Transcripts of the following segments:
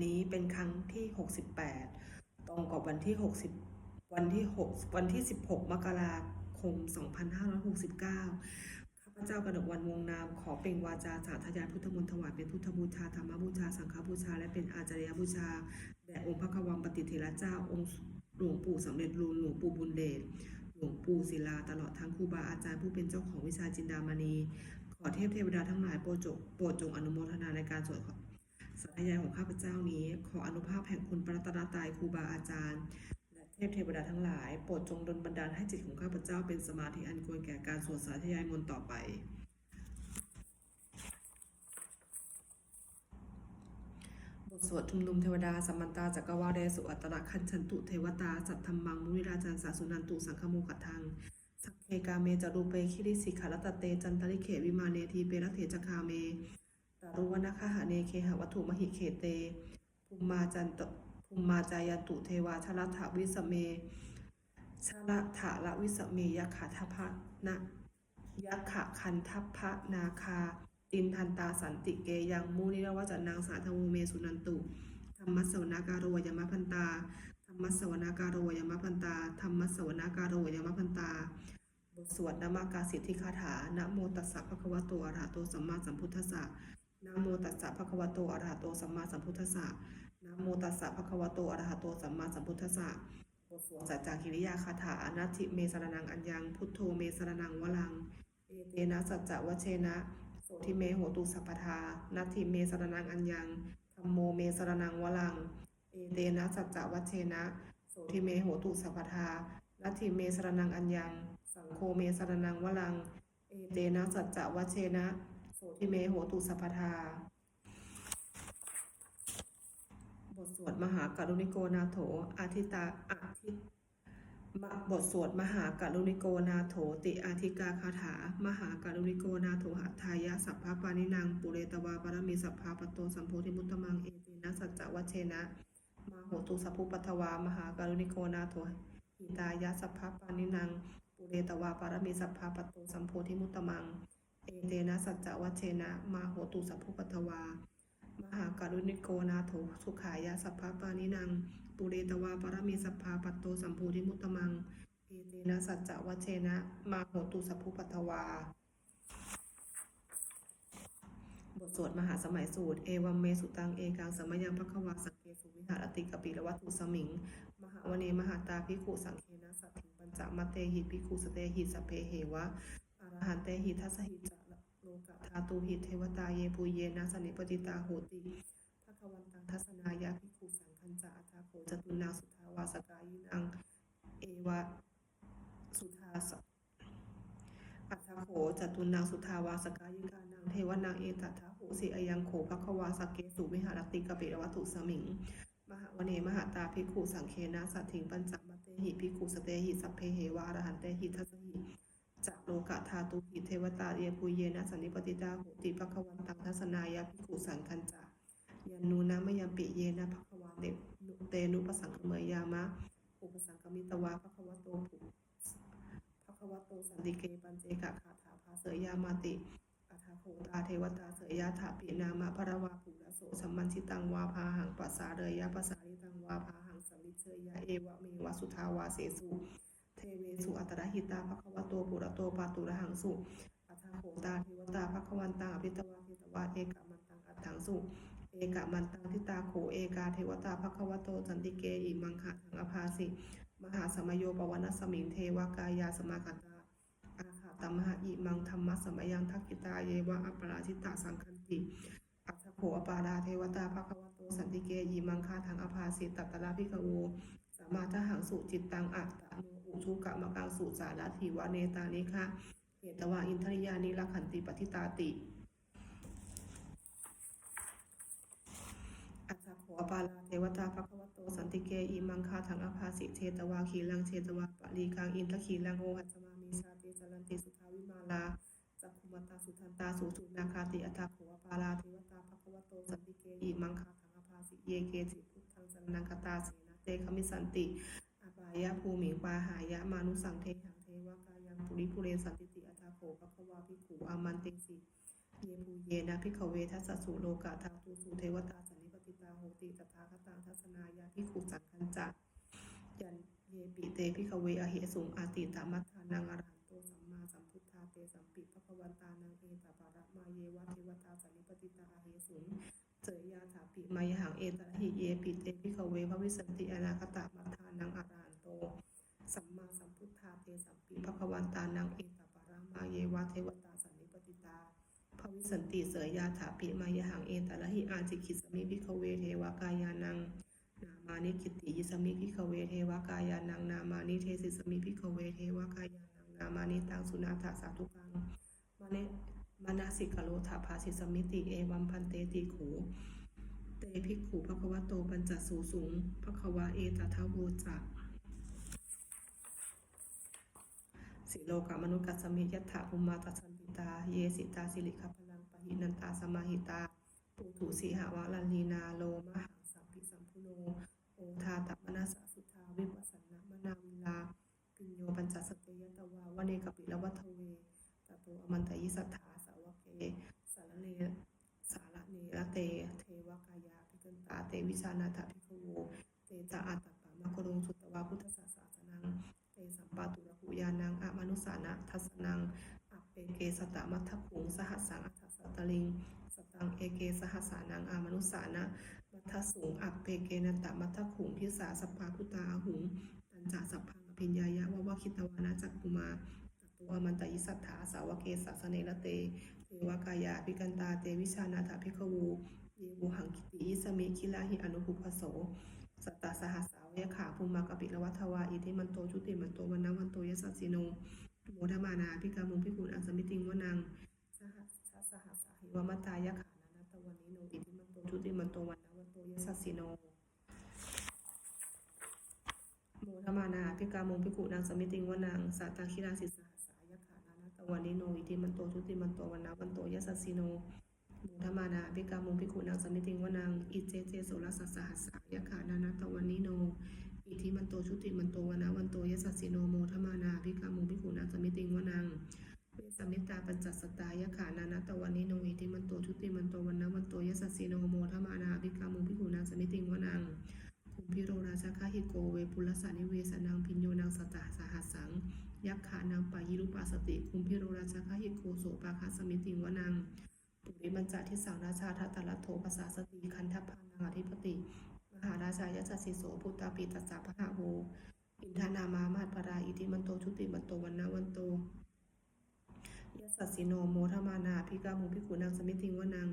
นี้เป็นครั้งที่ 68 ตรงกับวันที่ 60 วันที่ 6 วันที่ 16 มกราคม 2569ข้าพเจ้ากระดกวันวงนามขอเปล่งวาจาสาธยายพุทธมนต์ถวายเป็นพุทธบูชาธรรมบูชา สังฆบูชา และเป็นอาจารยบูชาแด่องค์พระกวังปฏิเทระเจ้าองค์หลวงปู่สำเร็จรูปหลวงปู่บุญเดชหลวงปู่ศิลาตลอดทั้งครูบาอาจารย์ผู้เป็นเจ้าของวิชาจินดามณี ขอเทพเทวดาทั้งหลายโปรดจงโปรดจงอนุโมทนาในการสวด สาธยายของข้าพเจ้านี้ ขออนุภาพแห่งคุณพระตนตรัยครูบาอาจารย์ และเทพเทวดาทั้งหลาย โปรดจงดลบันดาลให้จิตของข้าพเจ้าเป็นสมาธิอันควรแก่การสวดสาธยายมนต์ต่อไปบทสวดชุมนุมเทวดาสัมมันตาจักรวาเดสุอัตระคันชันตุเทวตา สัทธรรมังมุนิราจันสาสุนันตุสังฆโมขัดทัง สักเคกาเมจารูเปคิริสิขารตเต จันตริเขวิมาเนทีเปรเถจคาเม ตารุวนาคหะเนเคหวัตถุมหิเคเตภูมิมาจันตภูมิมาจายันตุเทวาชลัทวิสเมชละถาละวิสเมยักขะทพะนะยักขะคันทัพพะนาคา ตินทันตาสันติเกยังมูนิรวจนางสาธวเมสุนันตุธรรมสวนาการโรยมะพันตาธรรมสวนาการโรยมะพันตาธรรมสวนาการโรยมะพันตาบทสวดนามากาสิทธิคาถานะโมตัสสะภะคะวะโตอะระหะโตสัมมาสัมพุทธัสสะ นะโมตัสสะภะคะวะโตอะระหะโตสัมมาสัมพุทธัสสะนะโมตัสสะภะคะวะโตอะระหะโตสัมมาสัมพุทธัสสะบทสวดสัจจกิริยาคาถานาทิเมสรนังอัญญังพุทโธเมสรนังวลัง เอเตนะสัจจวเชนะโสทิเมโหตุสัพพทานาทิเมสรนังอัญญังธัมโมเมสรนังวลัง เอเตนะสัจจวเชนะโสทิเมโหตุสัพพทานาทิเมสรนังอัญญัง สังโฆเมสรนังวลัง เอเตนะสัจจวเชนะ ทิเมโหตุสัพพทา บทสวดมหากรุณิโกนาโถอาทิตาอาทิมบทสวดมหากรุณิโกนาโถติอาทิกาคาถา มหากรุณิโกนาโถหทายะสัพพะปานินางปุเรตวาปรมีสัพพะปตโตสัมโพธิมุตตมังเอตินะสัจจวัชเชนะมาโหตุสัพพุปัทวามหากรุณิโกนาโถหิตายะสัพพะปานินางปุเรตวาปรมีสัพพะปตโตสัมโพธิมุตตมัง เอเตนะสัจจวัชเชนะ มาโหตุสัพพุปัทวา มหาการุณิโกนาโถสุขายะสัพพะปานินัง ปุเรตวาปรมีสัพพาปัตโตสัมภูธิมุตตมัง เอเตนะสัจจวัชเชนะ มาโหตุสัพพุปัทวา บทสวดมหาสมัยสูตร เอวัมเมสุตัง เอกังสมยังพักวาสังเกสุวิหารติกปิรวัตุสมิง มหาวเนมหาตาภิกขุสังเคนะสัตถิปัญจมเตหิภิกขุสเตหิสเพเหวะ รหันเตหิทัสหิจะโลกะธาตุหิเทวตาเยปุเยนะสนิปติตาโหติภควันตังทัศนายาภิกขุสังคัญจะอัตถาโขจตุนางสุทาวาสกายินัง เอวะสุทาสอัตถาโขจตุนางสุทาวาสกายิกานางเทวนางเอตัทาโหสิอายังโขภควาสเกสุวิหารติกเปรวัตถุสมิง มหาวเนมหาตาภิกขุสังเคนะสัตถิงปัญจมเตหิภิกขุสเตหิสัพเพเหวะอรหันเตหิทัส จะโลกะธาตุหิเทวตาเยปุเยนะสันนิปติตาโหติภควันตังทัศนายาภิกขุสังคัญจะยันนูนะมยังปิเยนะภควาเนนุเตนุปสังคเมยามะ อุปสังคมิตวาภควโตภุภควโตสันติเกปัญเจกะคาถาภาเสยยามาติอัฏฐโขตาเทวตาเสยยะถาปินามะพระวาภูระโสสัมมันชิตังวาพาหังปัสสาเรยยะปัสสาริตังวาพาหังสมิเชยยะเอวะเมวะสุทาวาเสสุ เทวสุอัตระหิตาภควโตปุระโตปาตุระหังสุอัฏฐโขตาเทวตาภควันตังอภิตวาเทตวาเอกมันตังอัฏฐังสุเอกมันตังทิตาโขเอกาเทวตาภควโตสันติเกอิมังคะทังอภาสิมหาสมโยปวนัสมิงเทวกายาสมาคตาอาคาตมหะอิมังธรรมะสมยังทักขิตาเยวะอัปปราชิตาสังคันติอัตถโขอปาดาเทวตาภควโตสันติเกยิมังคาทังอภาสิตัตตระพิกโวสมมาทหังสุจิตตังอัตตะโน อุชุกะมะกังสุสาลัทีวะเนตานิคะเหตวาอินทริยานิลักขันติปฏิตาติ อัตถโขอปาลาเทวตาภควโตสันติเกอิมังคาทังอภาสิเชตวาขีลังเชตวาปะลีกังอินทขีลังโอหัจมามีชาติสลันติสุทาวิมาลาจักขุมตาสุทันตาสุสุนาคาติอัตถโขปาลาเทวตาภควโตสันติเกอิมังคาทังอภาสิเยเกจิพุทธังสรนังคตาเสนะเตคมิสันติาบายะภูมิปาหายะมานุสังเทหังเทวกายังปุริปุเรสันติติอัตถโขภควาภิกขุอามันติสิเยภูเยนะพิขเวทัสสุโลกะทาตุสุเทวตาสันนิปติตาโหติตถาคตังทัศนายาภิขุสังคัญจะยันเยปิเตภิขเวอเหสุงอาติตามัทธานังอรหันโตสัมมาสัมพุทธาเตสัมปิภควันตานังเอตาปาระมาเยวะเทวตาสันนิปติตาอเหสุงเจยยาถาปิมายหังเอตระหิเยปิเตภิขเวภวิสันติอนาคตามัทธานังอรหัน โต สัมมาสัมพุทธาเตสัมปิภควันตานังเอตปาระมาเยวะเทวตาสันนิปติตาภวิสันติเสยยาถาปิมายหังเอตระหิอาจิคิสมิพิขเวเทวกายานัง นามานิกิติยิสมิพิขเวเทวกายานัง นามานิเทสิสมิพิขเวเทวกายานัง นามานิตังสุนาถาสาธุกังมาเนมนาสิกโลถาภาสิสมิติเอวัมพันเตติขูเตภิกขุภควโตปัญจสูสุงภควาเอตทาโวจัก สิโลกามนุกัสมิยัตถาภุมาตัสันติตา เยสิตาสิริขพลังปหินันตาสมาหิตาปุถุสีหาวะลันลีนาโลมหังสัมพิสัมพุโนโอทาตัมนาสสุทาวิปัสสนามนาวิลาปิญโยปัญจสตยตวาวเนกปิลวัทเวตโตอมันตยิสัทธาสาวเกสารเนสารเนระเต เทวกายาภิกันตาเตวิชานาถภิกขโวเตจาอัต สตมัทถขุงสหัสสังอัฏฐสัตตลิง สตังเอเกสหัสานังอามนุสานะมัทสูงอัปเปเกนตะมัทถขุงพิสาสปาพุตาหุงตันจาสัพพังอภิญญายะวะวะคิตวานาจักกุมาตตัวมันตยิสัทธาสาวเกสสเนระเตเทวกายาภิกันตาเตวิชานาถาภิกวูเยวูหังคิติยิสมิคิลาหิอนุภุพโสสัตตาสหัสสาวยขาภูมากปิละวัทวาอิทิมันโตชุติมันโตวันนวันโตยสัสสิโน โมทมานาพิกามุงพิกุลอังสมิติงวนังสหัสสะสหัสสหิวมัตตายะขานานัตวันนิโนอิทิมันโตชุติมันโตวันนวันโตยสัสสิโนโมทมานาพิกามุงพิกุลอังสมิติงวนังสัตตังคิราสิสหัสสายขานานัตวันนิโนอิทิมันโตชุติมันโตวันนวันโตยสัสสิโนโมุทมานาภิกามุงภิกขุนางสมิติงวนังอิเจเจโสรสัสสหัสสายขานานาตวันนิโน อิทิมันโตชุติมันโตวนาวันโตยสัสสิโนโมทมานาภิกามุงภิขุนางสมิติงวนังเวสมิตาปัญจสตายะขานานาตวันนิโนอิทิมันโตชุติมันโตวันนาวันโตยสัสสิโนโมทมานาภิกามุงภิกขุนางสมิติงวนังคุมพิโรราชคาหิโกเวปุลสานิเวสนังพิญโยนางสตาสหัสสัง ยักขานางปายิรุปาสติคุมพิโรราชคาหิโกโสปาคาสมิติงวนังปุริมันจาที่สังราชาทัตตลัทโทภาษาสติคันทพานังอธิปติ หาราชายจัสสิโสพุตตาปิตัสสะพะหะโวอินทานามามหาปราอิติมันโตชุติมันโตวันนาวันโตยสัสสิโนโมทมานาพิกามุพิกุนังสมิติงวนัง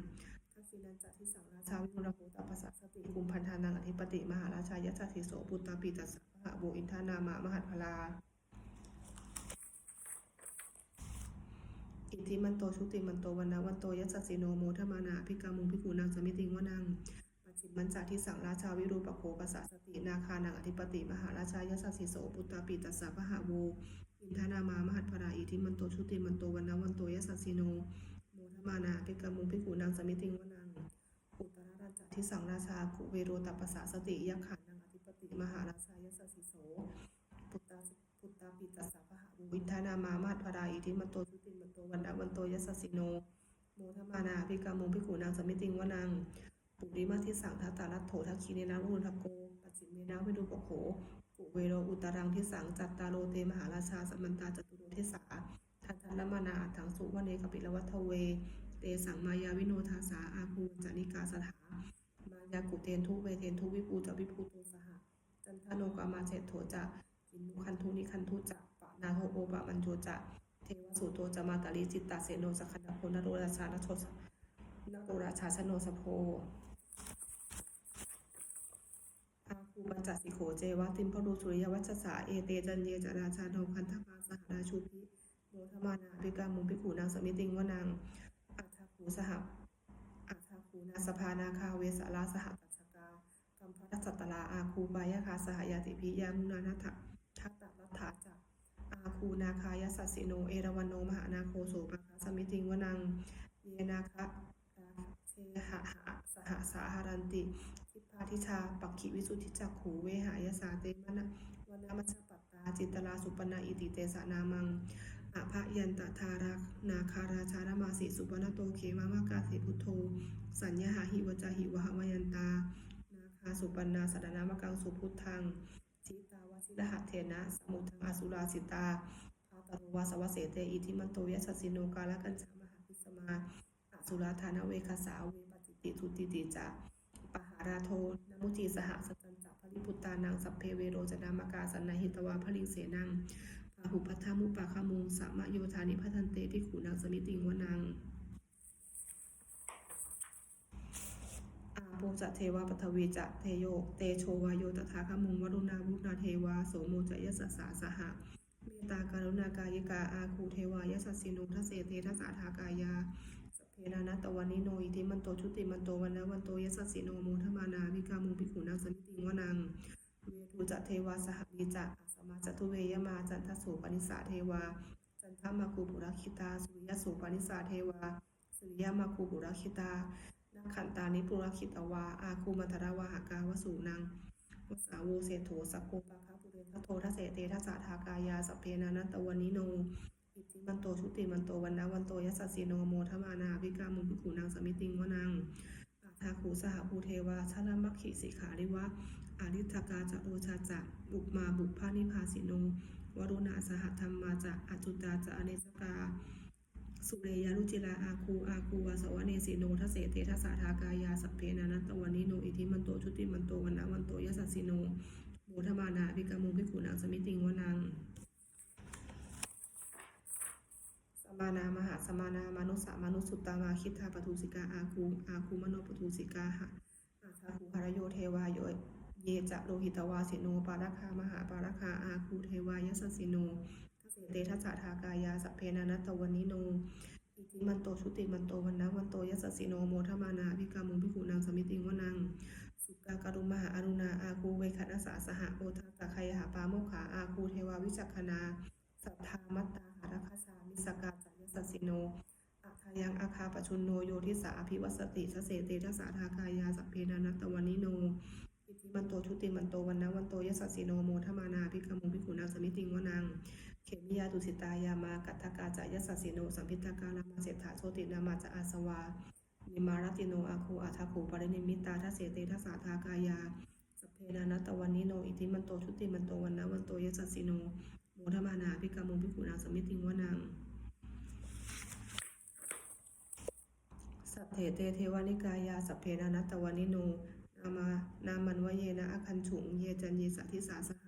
ทักษินันจาที่สังราชาวิมุระโหตภาษาสติคุมพันธานังอธิปติมหาราชายจัสสิโสพุตตาปิตัสสะพะหะโวอินทานามามหาพลาอิทธิมันโตชุติมันโตวันนาวันโตยัสสิโนโมทมานาภิกามุงภิกขุนางสมิติงวนัง ปัจฉิมันจาที่สังราชาวิรูปโขปัสสสตินาคานังอธิปติ มหาราชายัสสิโสปุตตาปิตัสสะพหะโวอินทานามามหัตพราอิทิมันโตชุติมันโตวันนาวันโตยัสสิโนโมทมานาภิกามุงภิกขุนางสมิติงวนังอุตรราชาที่สังราชากุเวโรตัปปสสสติยักขานังอธิปติมหาราชายัสสิโสปุตตาปุตตาปิตัสสะพหะโวอินทานามามหัตพราอิทิมันโตชุติมันโตวันนาวันโตยัสสิโนโมทมานาภิกามุงภิกขุนางสมิติงวนัง ปุริมาทิสังทัตตารัตโถทักคีเนนาวุทโกปัจิมเนนาวิรุปโขปุเวโรอุตรังทิสังจัตตาโรเตมหาราชาสมันตาจตุโรเทสาทันทันละมานาอังสุวเนกปิลวัทเว เตสังมายาวิโนทาสาอาภูจานิกาสถามายากุเทนทุเวเทนทุวิปูจวิภูโตสหจันทโนกามาเจโถจะจินุคันทุนิคันทุจะปะนาโทโอปะมันโจจะเทวสุโตจะมาตาลิจิตตาเสโนสขันโพนโรราชานโชสนโรราชาชโนสโพ อาคูปัญจสิโขเจวะติมพรูสุริยวัชสาเอเตจันเยจราชาโนคันทปาสหราชูพิโมทมานาภิกามุงภิขุนางสมิติงวนังอัฏฐคูสหอัฏฐคูนาสภานาคาเวสาราสหตัชกากัมพัสัตตลาอาคูบายคาสหยาติพิยามุนานัททัตตรัฐาจักอาคูนาคายสัสสิโนเอราวันโนมหานาโคโสปะคาสมิติงวนังเยนาคะเชหะหะสหสาหารันติาทิชา ปักขิวิสุทธิจักขูเวหายสาเตมนะวนามัชปัตตา จิตตลาสุปนาอิติเตสะนามังอภยันตทารักนาคาราชารมาสิสุปนโตเขมามากาเสพุทโธสัญญาหาหิวจาหิวหวยันตา นาคาสุปนาสดานามกังสุพุทธังชิตาวสิรหะเทนะสมุทังอสุราสิตาภาตรุวาสวเสเตอิทิมันโตยสสสิโนกาลกัญชามหาพิสมาอสุราธานเวคสาเวปจิติทุติติจะปหา ราโทนมุจีสหสตันจะภริพุตตานังสัพเพเวโรจนามกาสันนหิตวาพลิงเสนังปาหุปัทธามุปาคามุงสามะโยธานิพัทันเตพิขูนางสมิติงวนังอาโปจะเทวาปทวีจะเทโยเตโชวายโยตถาคามุงวรุณาวุนาเทวาโสโมจะยสสสาสหะเมตตาการุณากายิกาอาคูเทวายสสสินุทัสเสเททัสสาทากายา เพนานัตตวันนิโนอิทิมันโตชุติมันโตวันนะวันโตยสัสสิโนโมทมานาวิกามุงพิขูนางสมิติงวนังเวทูจะเทวาสหวิจะอสมาจตุเวยมาจันทสุปนิสาเทวา จันทมาคูปุรคิตาสุริยสุปนิสาเทวาสุริยมาคูปุรคิตานักขันตานิปุรคิตวา อาคูมัทราวาหากาวสูนังวสาวูเศโถสักโกปะคาปุเรทโททเสเตทัสสะทากายาสพเพนานัตตวันนิโน อิทิมันโตชุติมันโตวันนะวันโตยัสสสสิโนโมทมานาวิกามุภิกขุนางสมิติงวนังอาทาคูสหภูเทวาชลมัคคิสิขาริวะอาริตกาจะโอชาจะบุกมาบุพพานิพาสิโนวรุณาสหธรรมมาจะอจุตาจะอเนสกาสุเรยารุจิลาอาคูอาคูวาสวเนสิโนทเสเตทัสาทากายาสัพเพนานัตวันนิโนอิทิมันโตชุติมันโตวันนะวันโตยัสสสิโนโมทมานาภิกามุภิกขุนางสมิติงวนัง ส มานามหาสมานามนุสสามนุสสุตตามาคิทธาปทุสิกาอาคูอาคูมโนปทุสิกาหะอาชาคูหารโยเทวาโยเยจะโลหิตวาสิโนปาราคามหาปาราคาอาคูเทวายสสสิโนทเสเตทัสทากายาสเพนานัตตวันนิโนอิทิมันโตชุติมันโตวันนะวันโตยัสสิโนโมทมานาภิกามุงภิกขุนางสมิติงวนังสุกากรุมหาอรุณาอาคูเวคัสสาสหโอทาตะไคยหาปาโมขาอาคูเทวาวิจักขนาสัทธามัตตาหารคสาม สกาจายสัสิโนอัคายังอาคาปชุนโนโยทิสาอภิวัสติทเสเตทัสาทากายาสัพเพนานัตวันิโนอิทิมันโตชุติมันโตวันนะวันโตยัสสิโนโมทมานาภิกมุงภิกขุนางสมิติงวนังเขมิยาตุสิตายามากัตถกาจายสัสสิโนสัมพิตากาลามาเสถาโชตินามาจะอาสวานิมารติโนอาคูอาทาคูปรินิมิตาทัสเสเตทัสาทากายาสพเพนานัตวันนิโนอิทิมันโตชุติมันโตวันนะวันโตยัสสิโนโมทมานาภิกามุงภิกขุนางสมิติงวนัง สัพเถเตเทวานิกายาสัพเพนานัตวานิโนนามานามันวเยนะอคันฉุง เยจันเยสัทิสาสห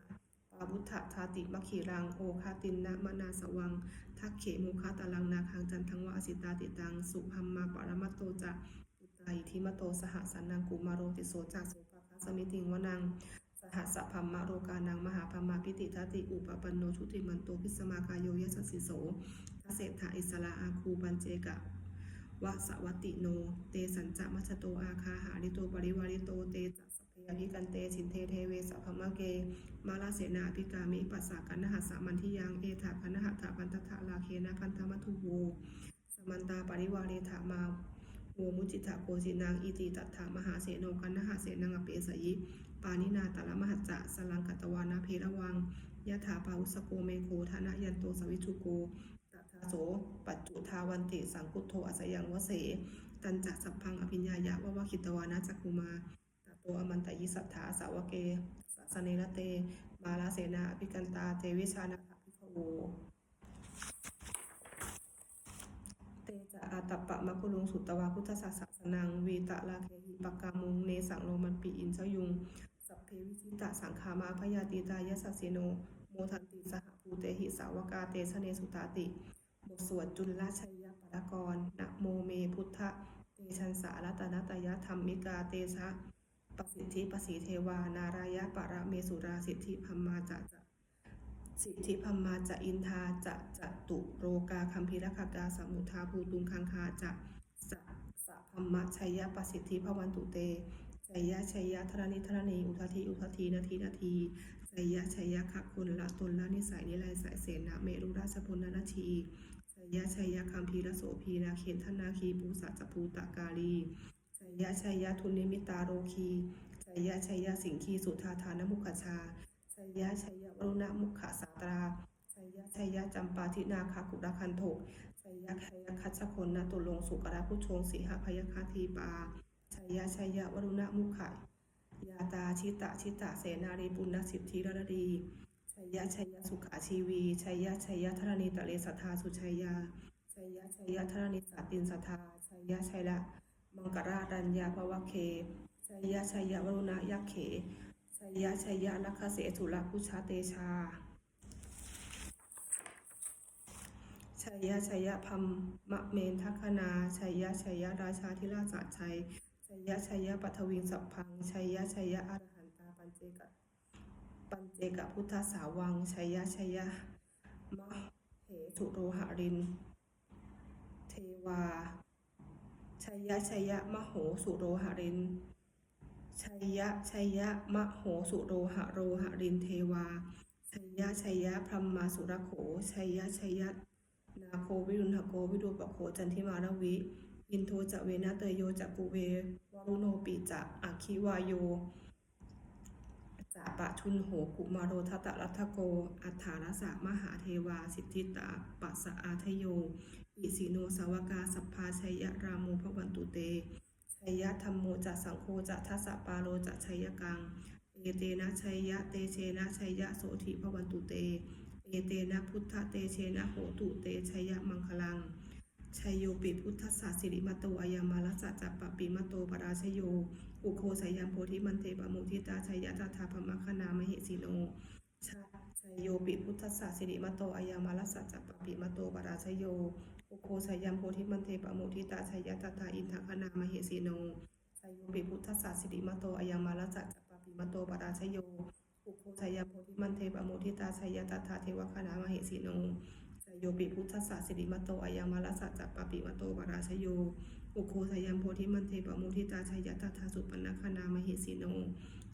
ปาบุทธทาติมขีรัง โอคาตินนะมนาสวัง ทักเขโมคาตาลังนาคังจันทังวะอสิตาติตัง สุพัมมาปรมัตโตจะปุตตาอิทิมโตสหสันนังกุมาโรติโสจักโสปะคะสมิติงวนังสหัสสะพัมมะโรกานังมหาพัมมาพิติทัติอุปปันโนชุติมันโตพิสมากายโยยสสสิโสเศรษฐาอิสลาอาคูปัญเจกะ วะสวัติโน เตสัญจะมัชโตอาคาหาริโตปริวาริโตเตจัสสพเพอภิกันเตสินเทเทเวสัพมะเก มาลาเสนาอภิกามิปัสสะกันนหัสสามันทิยังเอถาคันนหัตถาพันตถาลาเคนะคันธมัทุโวสมันตาปริวาเรถามาโวมุจิตาโกสินางอิติตัตถามหาเสโนกันนหาเสนังอเปสยิปานินาตละมหัจจะสลังกัตวานาเพระวังยะถาปาอุสโกเมโคธนะยันโตสวิชุโก โส ปัจจุทาวันติ สังคุตโทอัสยังวเส ตันจะสัพพังอภิญญายะวะวะคิตวานะจักกุมาตโตอมันตยิสัทธาสาวเกสัสเนระเต มาลาเสนาอภิกันตาเตวิชานะภพิขโวเตจะอาตปปะมะกุลุงสุตตวาพุทธศาสสนังวีตะลาเคหิปกามุงเนสังโลมันปีอินเชยุงสัพเพวิจิตะสังขามาพยาติตายสัสสิโนโมทันติสหภูเตหิสาวกาเตชะเนสุตาติ ทสวดจุลชัยยปรกรนะโมเมพุทธเตชันสารัตนตยธรรมิกาเตชะปสิทธิปสีเทวานารายะปะระเมสุราสิทธิพัมมาจะจะสิทธิพัมมาจะอินทาจะจะตุโรกาคัมพิรคกาสมุทาภูตุงคังคาจะจะสะพัมมะชัยยะปสิทธิพวันตุเตชัยยะชัยยะธรณิธรณีอุทธีอุทธีนาทีนาทีชัยยะชัยยะขะคนละตนละนิสัยนิไลสายเสนาเมรุราชพลนานาที ยยะชัยยะคัมพีระโสพีนาเขนธนาคีปูสัจภูตากาลีชัยยะชัยยะทุนนิมิตาโรคีชัยยะชัยยะสิงคีสุธาธานมุขชาชัยยะชัยยะวรุณมุขสาตราชัยยะชัยยะจำปาทินาคากุระคันโถชัยยะชัยยะคัชชคนนาตุลงสุกราพุชงสีหพยคาทีปาชัยยะชัยยะวรุณมุขยาตาชิตะชิตะเสนารีปุณณสิทธิรดี ชัยยะชัยยะสุขาชีวีชัยยะชัยยะธรณีตะเลสัทธาสุชัยยาชัยยะชัยยะธรณีสาตินสัทธาชัยยะชัยละมังกราดัญญาภวะเคชัยยะชัยยะวรุณยักเขชัยยะชัยยะลัคคเสสุระพุชาเตชาชัยยะชัยยะพัมมะเมนทัคนาชัยยะชัยยะราชาธิราชชัยชัยยะชัยยะปัทวิงสัพพังชัยยะชัยยะอรหันตาปัญเจกะ ปัญเจกพุทธสาวังชัยยะชัยยะมะเหสุโรหริน เทวาชัยยะชัยยะมะโหสุโรหรินชัยยะชัยยะมะโหสุโรหะโรหรินเทวาชัยยะชัยยะพรหมมาสุรโขชัยยะชัยยะนาโควิรุณหโกวิรูปโขจันทิมารวิอินโทจะเวนะเตโยจะกุเววรุโนปิจะอคคิวายโย จะปะชุนโหกุมาโรทัตตะรัตโก อัฏฐารสะมหาเทวา สิทธิตาปัสะอาทโย อิสิโนสาวกาสัพพาชัยยะรามูพวันตุเตชัยยะธรรมโมจะสังโฆจะทัสปาโรจะชัยยกัง เอเตนะชัยยะเตเชนะชัยยะโสธิพวันตุเต เอเตนะพุทธเตเชนะโหตุเตชัยยะมังคลังชัยโยปิพุทธสาสิริมโตอายามาลสัจจปปิมโตปราชโย อุโคสยามโพธิมันเตปมุทิตาชัยยะตถาพมคณามหิสิโนชาชัยโยปิพุทธสาสิริมโตอายามาลสัจจปปิมโตปราชโย อุโคสยามโพธิมันเตปมุทิตาชัยยะตถาอินทคณามหิสิโนชัยโยปิพุทธสาสิริมโตอายามาลสัจจปปิมโตปราชโย อุโคชัยามโพธิมันเทปมุทิตาชัยยะตถาเทวคณามหิสิโนสยโยปิพุทธศาสิริมโตอายามาลสัจจปปิมโตปราชโย อุโคสยัมโพธิมันเทปะมุทิตาชัยยะตถาสุปันนคณามหิสิโน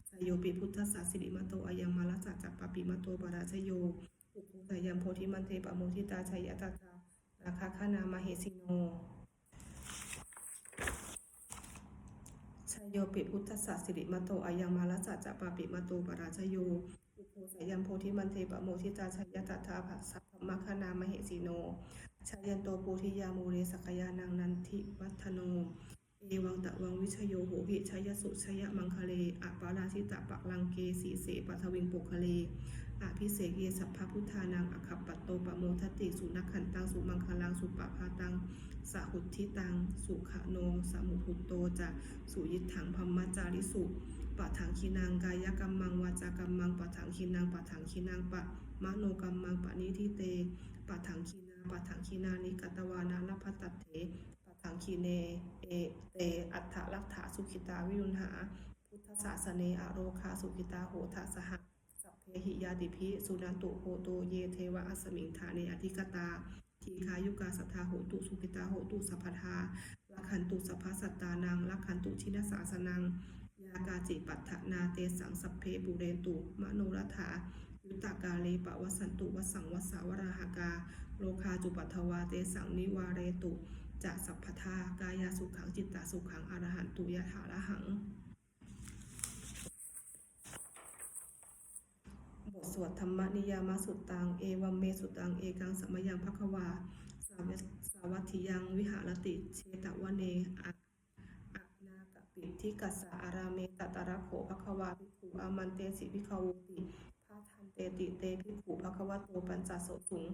สยโยปิพุทธศาสิริมโตอายามาลสัจจปปิมโตปราชโย อุโคสยัมโพธิมันเทปะมุทิตาชัยยะตถานาคาคณามหิสิโนชัยโยปิพุทธศาสิริมโตอายามาลสัจจปปิมโตปราชโย อุโคสยัมโพธิมันเทปะโมทิตาชัยยะตถาภสัพพมคณามหิสิโนชายันโตโพธิยามูเรสกยานังนันทิวัฒโน เอวังตะวังวิชโยโหหิชยสุชยมังคะเลอะปาราชิตะปักลังเกสีเสปัทวิงปุคะเลอะพิเศษเยสัพพพุทธานังอคัปปัตโตปะโมทติสุนักขันตังสุมังคลังสุปะพาตังสหุทธิตัง สุขโนสมุทุโตจะสุยิถังพัมมจาริสุ ปะถังคีนังกายกรรมังวาจากรรมังปะถังคีนังปะถังคีนังปะมโนกรรมังปะนิทิเตปะถังคีนาปะถังคีนานิกตวานาลพัตตเถปะถังคีเนเอเตอัฏฐลักถาสุขิตาวิรุณหา พุทธศาสเนอโรคาสุขิตาโหทะสหสัพเพหิยาติภิสุนันตุโหโตเยเทวะอสมิงธาเนอธิกตาทีคายุกาสัทธาโหตุสุขิตาโหตุสัพพทาลักขันตุสัพพสัตตานังลักขันตุชินสาสนัง ยากาจิปัฏฐนาเตสังสัพเพปุเรตุ มโนรัฐายุตากาเลปะวสันตุวสังวสาวราหากา โลคาจุปัทวาเตสังนิวาเรตุจะสัพพทากายาสุขังจิตตาสุขังอรหันตุยะถาระหัง บทสวดธรรมนิยามสุตตัง เอวัมเมสุตัง เอกังสัมยังภควา สาวัตถิยังวิหารติ เชตวเนอา ปิทิกัสสะอาราเมตตระโขภควาภิกขุอามันเตสิภิกขวติพาทันเตติเตภิกขุภควโตปัญจโสสุง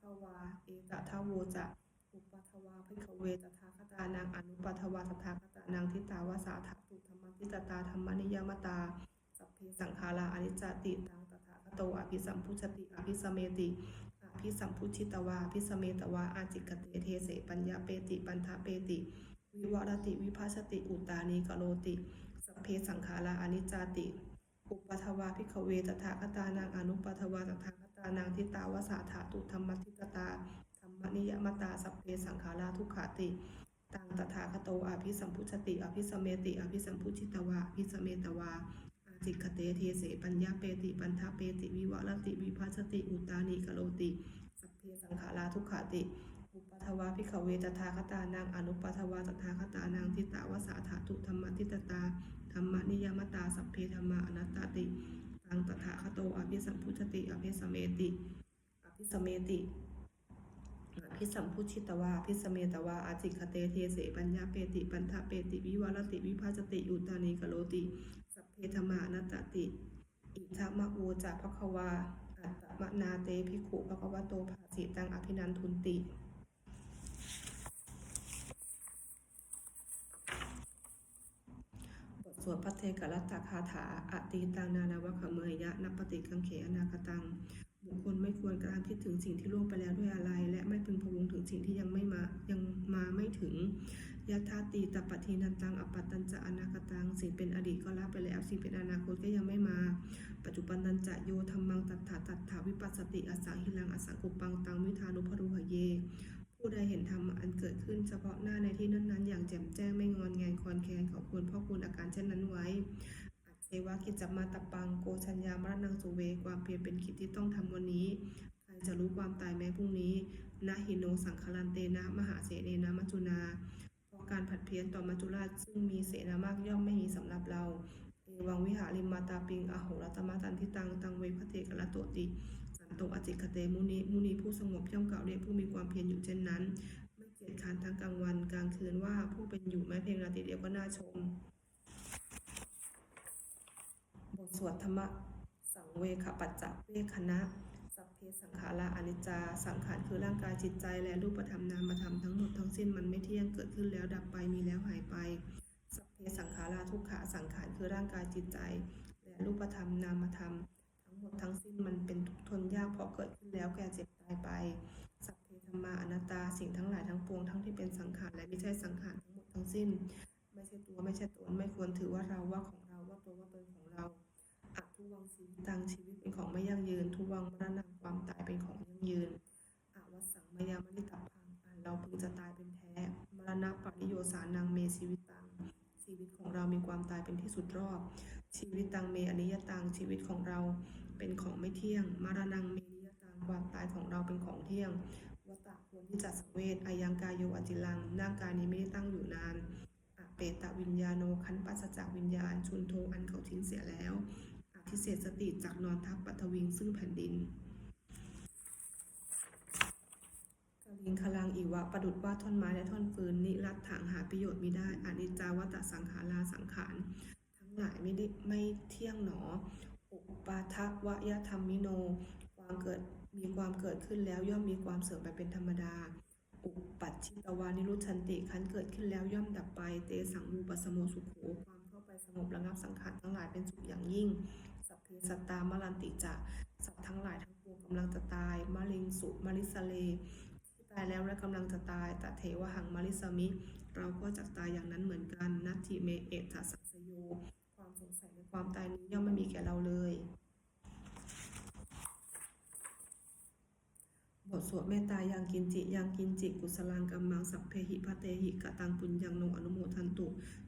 ภควาเอกทาโวจะอุปัทวาภิกขเวตถาคตานังอนุปัทวาตถาคตานังทิตาวาสาถาตุธรรมทิตตาธรรมนิยมตาสัพเพสังขาราอนิจจติตังตถาคโตอภิสัมพุชติอภิสเมติอภิสัมพุชิตวาอภิสเมตวาอาจิกเตเทเสปัญญาเปติปันทะเปติ วิวรติวิภาสติอุตานีกโลติสัพเพสังขาราอนิจจติ อุปัทวาภิกขเวตถาคตานังอนุปัทวาตถาคตานังทิตาวาสาถาตุธรรมทิตตาธรรมนิยมตาสัพเพสังขาราทุกขาติตังตถาคโตอภิสัมพุชติ อภิสเมติ อภิสัมพุชิตวาอภิสเมตวาอาจิกเตเทเสปัญญาเปติปันทะเปติวิวรติวิภาสติอุตตานีกโลติสัพเพสังขาราทุกขาติ อุปทวาภิขเวตถาคตานังอนุปทวาตถาคตานังทิตาวาสาถาตุธรรมทิตตาธรรมนิยมตาสัพเพธรรมาอนัตตติตังตถาคโตอภิสัมพุชติอภิสเมติอภิสเมติอภิสัมพุชิตวาอภิสเมตวาอาจิคเตเทเสปัญญาเปติปันทะเปติวิวารติวิภาจติอุตานีกโลติ สัพเพธรรมานัตติอิทัมะโวจะภควาอัตตมะนาเตภิกขุภควโตภาสิตังอภินันทุนติ บท สวดพระเทกรัตตคาถาอตีตังนานาวะขเมยยะนัปปฏิกังเขอนาคตัง บุคคลไม่ควรกระทำคิดถึงสิ่งที่ล่วงไปแล้วด้วยอะไร และไม่พึงพวงถึงสิ่งที่ยังไม่มายังมาไม่ถึงยะธาตีตปฏทีนันตังอปัตตัญจะอนาคตังสิ่งเป็นอดีตก็ละไปแล้วสิ่งเป็นอนาคตก็ยังไม่มา ปัจจุบันนันจะโยธรรมังตัตถาตัตถาวิปัสสติอสังหิลังอสังกุปังตังวิธานุพรุหเย ผู้ใดเห็นธรรมอันเกิดขึ้นเฉพาะหน้าในที่นั้นๆ อย่างแจ่มแจ้งไม่งอนแงนคอนแคนเขาควรพ่อคุณอาการเช่นนั้นไว้อัจเชวะกิจจมาตปังโกชัญญามรณังสุเว ความเพียรเป็นกิจที่ต้องทำวันนี้ ใครจะรู้ความตายแม้พรุ่งนี้นาหิโนสังคลันเตนะ มหาเสเนนะมัจจุนาเพราะการผัดเพี้ยนต่อมัจจุราชซึ่งมีเสนามากย่อมไม่มีสำหรับเราเอวังวิหาริมมาตาปิง อโหรัตมะตันทิตัง ตังเวพระเทกละโตติ โตอจิคเตมุนีมุนีผู้สงบย่อมกล่าวเรียกผู้มีความเพียรอยู่เช่นนั้น ไม่เกียจคานทั้งกลางวันกลางคืนว่าผู้เป็นอยู่แม้เพียงนาทีเดียวก็น่าชม บทสวดธรรมสังเวคปัจจเวคณะสัพเพสังขาราอนิจจา สังขารคือร่างกายจิตใจ และรูปธรรมนามธรรมทั้งหมดทั้งสิ้นมันไม่เที่ยงเกิดขึ้นแล้วดับไปมีแล้วหายไป สัพเพสังขาราทุกขาสังขารคือร่างกายจิตใจ และรูปธรรมนามธรรมทั้งห มดทั้งสิ้นมันเป็นทุกทนยากเพราะเกิดขึ้นแล้วแก่เจ็บตายไป สัพเพธรรมาอนัตตาสิ่งทั้งหลายทั้งปวงทั้งที่เป็นสังขารและไม่ใช่สังขารทั้งหมดทั้งสิ้น ไม่ใช่ตัวไม่ใช่ตนไม่ควรถือว่าเราว่าของเราว่าตัวว่าเป็นของเราอัตทุวังชีวิตตังชีวิตเป็นของไม่ยั่งยืน ทุวังมรณะความตายเป็นของยั่งยืนอวัสังมายามริตพังอันเราพึงจะตายเป็นแท้มรณะปริโยสานังเมชีวิตตังชีวิตของเรามีความตายเป็นที่สุดรอบ ชีวิตตังเมอนิยตังชีวิตของเรา เป็นของไม่เที่ยง มารณังเมนิยตังความตายของเราเป็นของเที่ยงวัตตะควรที่จะสังเวชอายังกายโยอจิลังร่างกายนี้ไม่ได้ตั้งอยู่นานอเปตะวิญญาโนขันปัสจากวิญญาณ ชุนโทอันเขาทิ้งเสียแล้วอธิเศษสติจากนอนทับปัทวิงซึ่งแผ่นดินกลิงคลังอีวะประดุดว่าท่อนไม้และท่อนฟืนนิรัตถังหาประโยชน์ไมิได้อนิจจาวัตสังขาราสังขารทั้งหลายไม่ได้ไม่เที่ยงหนอ อุปาทวะยธรรมมิโน ความเกิดมีความเกิดขึ้นแล้วย่อมมีความเสื่อมไปเป็นธรรมดา อุปัชชิตวานิรุชันติคันเกิดขึ้นแล้วย่อมดับไป เตสังมูปสโมสุขโขความเข้าไปสงบระงับสังขารทั้งหลายเป็นสุขอย่างยิ่ง สัพเพสัตตามลันติจะสัตว์ทั้งหลายทั้งปวงกำลังจะตายมะลิงสุมาริสเลที่ตายแล้วและกำลังจะตายตเทวหังมาริสมิ เราก็จะตายอย่างนั้นเหมือนกัน นัตถิเมเอตสัสโย ความตายนี้ย่อมไม่มีแก่เราเลย บทสวดเมตตายังกินจิ ยังกินจิ กุสลังกัมมังสัพเพหิพะเตหิกะตังปุญญังโนอนุโมทันตุ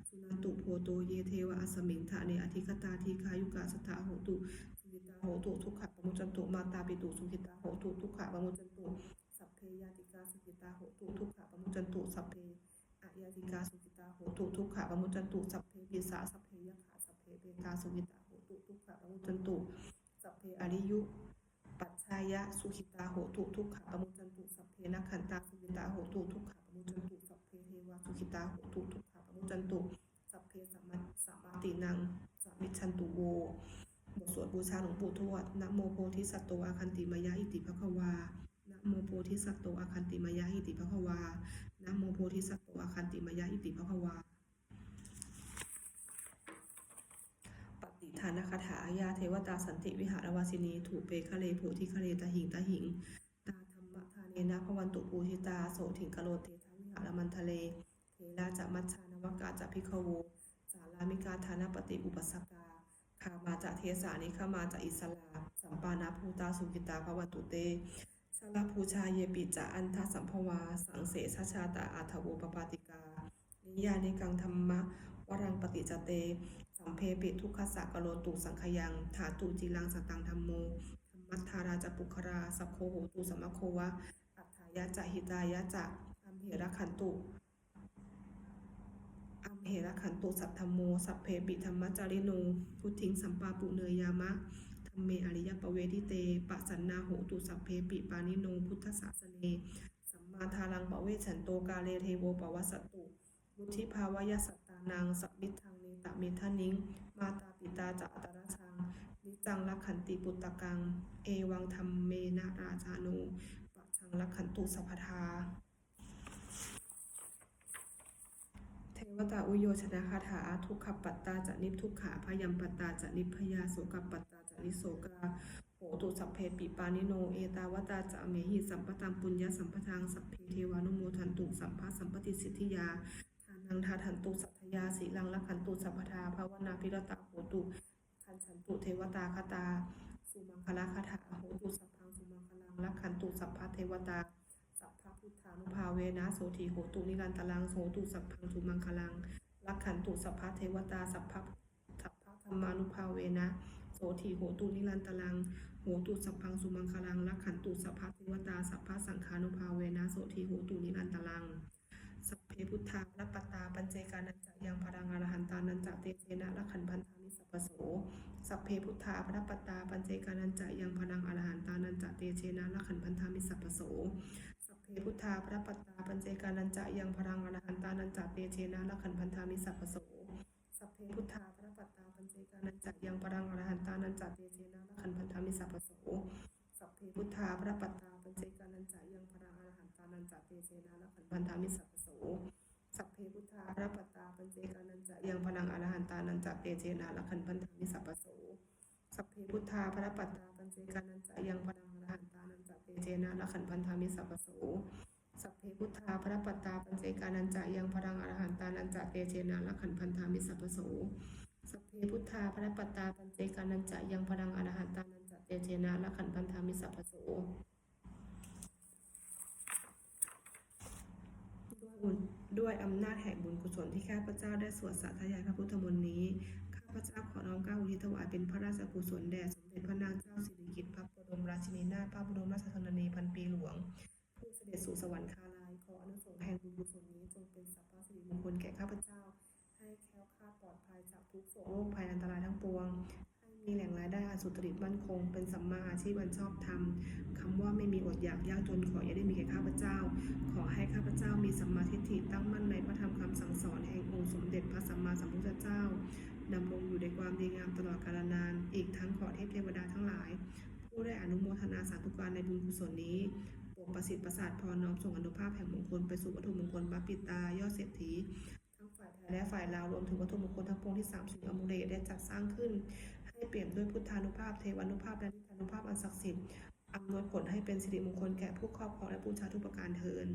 สุนันตุโพโตเยเทวะอสมิงทะเนอธิคตาทีคายุกาสตาโหตุสุขิตาโหตุทุกขะปมุจจันตุมาตาปิตุสุขิตาโหตุทุกขะปมุจจันตุสัพเพยาติกาสุขิตาโหตุทุกขะปมุจจันตุสัพเพอะยาติกาสุขิตาโหตุทุกขะปมุจจันตุสัพเพปิสาสัพ กาสุขิตาโหตุทุกขะปะมุจันตุสัพเพอริยุ ปัจชายะสุขิตาโหตุทุกขะปะมุจันตุสัพเพนักขันตาสุขิตาโหตุทุกขะปะมุจันตุสัพเพเทวาสุขิตาโหตุทุกขะปะมุจันตุสัพเพสัมมาสัมมาตินังสัมมิชันตุโวบทสวดบูชาหลวงปู่ทวดนะโมโพธิสัตโตอาคันติมายะอิติภควานะโมโพธิสัตโตอาคันติมายะอิติภควานะโมโพธิสัตโตอาคันติมายะอิติภควา ปฏิทานคาถายาเทวตาสันติวิหารวาสินีถูเปคะเลโพธิคะเลตะหิงตะหิง ตาธรรมทานเนนะพวันตุปูหิตาโสถิงกะโลเตทวิหารมันทะเลเทราจะมัชชานวกาจะพิคโวสารามิกาธานปฏิอุปสกาคามาจะเทสานิขามาจะอิสลาสัมปานาภูตาสุกิตาภวันตุเตสาราภูชาเยปิจะอันทสัมภวา สังเสชชาตาอาทโวปปาติกา นิยานิกังธรรมะวรังปฏิจเต สัมเพปิทุกขสะกโลตุสังขยังถาตุจิลังสตังธรรมโมธรรมัทธาราจปุคราสัพโคโหตุสัมมโควะอัฏฐายะจะหิตายะจะอัมเหระขันตุอัมเหระขันตุสัพธรรมโมสัพเพปิธรรมจาริโนพุทธิงสัมปาปุเนยามะธรรมเมอริยปเวทิเตปะสันนาโหตุสัพเพปิปานิโนพุทธศาสเนสัมมาทารังปเวฉันโตกาเลเทโวปวัสสตุ วุธิภาวายสัตตานังสัพมิทังเนตะเมทานิง มาตาปิตาจะอัตระชัง นิจังลักขันติปุตตะกัง เอวังธรรมเมนะราชาโนปัจฉังลักขันตุสัพพทา เทวตาอุโยชนะคาถาทุกขปัตตาจะนิพทุกขาพยัมปัตตาจะนิพยาโสกปัตตาจะนิโสกาโหตุสัพเพปิปานิโน เอตาวตาจะเมหิสัมปตังปุญญาสัมปทางสัพเพเทวานุโมทันตุสัมภะสัมปติสิทธิยา งทาทันตุสัทธยาสีลังลักขันตุสัพพทาภาวนาพิรตาโหตุทันฉันตุเทวตาคตาสุมังคลาคาถาโหตุสัพพังสุมังคลังลักขันตุสัพพะเทวตาสัพพะพุทธานุภาเวนะโสทีโหตุนิรันตลังโสตุสัพพังสุมังคลังลักขันตุสัพพะเทวตาสัพพะสัพพะธรรมานุภาเวนะโสทีโหตุนิรันตลังโหตุสัพพังสุมังคลังลักขันตุสัพพะเทวตาสัพพะสังฆานุภาเวนะโสทีโหตุนิรันตลัง พเพพุทธาพระปตตาปัญเจกานันจะยังพรังอรหันตานันจะเตเชนะลักขันพันธามิสัพโสสัพเพพุทธาพระปตตาปัญเจกานันจะยังพลังอรหันตานันจะเตเชนะลักขันพันธามิสัพโสสัพเพพุทธาพระปัตตาปัญเจกานันจะยังพลังอรหันตานันจะเตเชนะละขันพันธามิสัพโสสัพเพพุทธาพระปัตตาปัญเจกานันจะยังพลังอรหันตานันจะเตเชนะละขันพันธามิสัพโสสัพเพพุทธาพระปัตตาปัญเจกานันจะยังพลังอร นันจะเตเชนะละขันพันธามิสัพโสสัพเพพุทธาระปัตาปัญเจกานันจะยังพลังอรหันตานันจะเตเชนะละขันพันธามิสัพโสสัพเพพุทธาพระปัตตาปัญเจกานันจะยังพลังอรหันตานันจะเตเชนะละขันพันธามิสัพโสสัพเพพุทธาพระปัตตาปัญเจกานันจะยังพลังอรหันตานันจะเตเชนะละขันพันธามิสัพโสสัพเพพุทธาพระปัตตาปัญเจกานันจะยังพลังอรหันตานันจะเตเชนะละขันพันธามิสัพโส ด้วยบุญด้วยอำนาจแห่งบุญกุศลที่ข้าพเจ้าได้สวดสาธยายพระพุทธมนต์นี้ ข้าพเจ้าขอน้อมก้าอุทิศถวายเป็นพระราชกุศลแด่สมเด็จพระนางเจ้าสิริกิติ์พระบรมราชินีนาถพระบรมราชชนนีพันปีหลวง ผู้เสด็จสู่สวรรคาลัยขออนุสงส์แห่งบุญกุศลนี้จงเป็นสัพพะสิริมงคลแก่ข้าพเจ้า ให้แคล้วคลาดปลอดภัยจากทุกโศกโรคภัยอันตรายทั้งปวง มีแหล่งรายได้สุจริตมั่นคง เป็นสัมมาอาชีพอันชอบธรรมคำว่าไม่มีอดอยากยากจนขออย่าได้มีแก่ข้าพเจ้า ขอให้ข้าพเจ้ามีสัมมาทิฏฐิตั้งมั่นในพระธรรมคำสั่งสอนแห่งองค์สมเด็จพระสัมมาสัมพุทธเจ้าดำรงอยู่ในความดีงามตลอดกาลนาน อีกทั้งขอเทพเทวดาทั้งหลาย ผู้ได้อนุโมทนาสาธุการในบุญกุศลนี้ปรดประสิทธิ์ประสาทพรน้อมส่งอนุภาพแห่งมงคลไปสู่วัตถุมงคลบัพปิตายอดเศรษฐีทั้งฝ่ายไทยและฝ่ายลาวรวมถึงวัตถุมงคลทั้งปวงที่สามสิ่งอมุเลได้จัดสร้างขึ้น ให้เปลี่ยนด้วยพุทธานุภาพเทวานุภาพและนิทานุภาพอันศักดิ์สิทธิ์อำนวยผลให้เป็นสิริมงคลแก่ผู้ครอบครองและผู้ชาทุกประการเทิน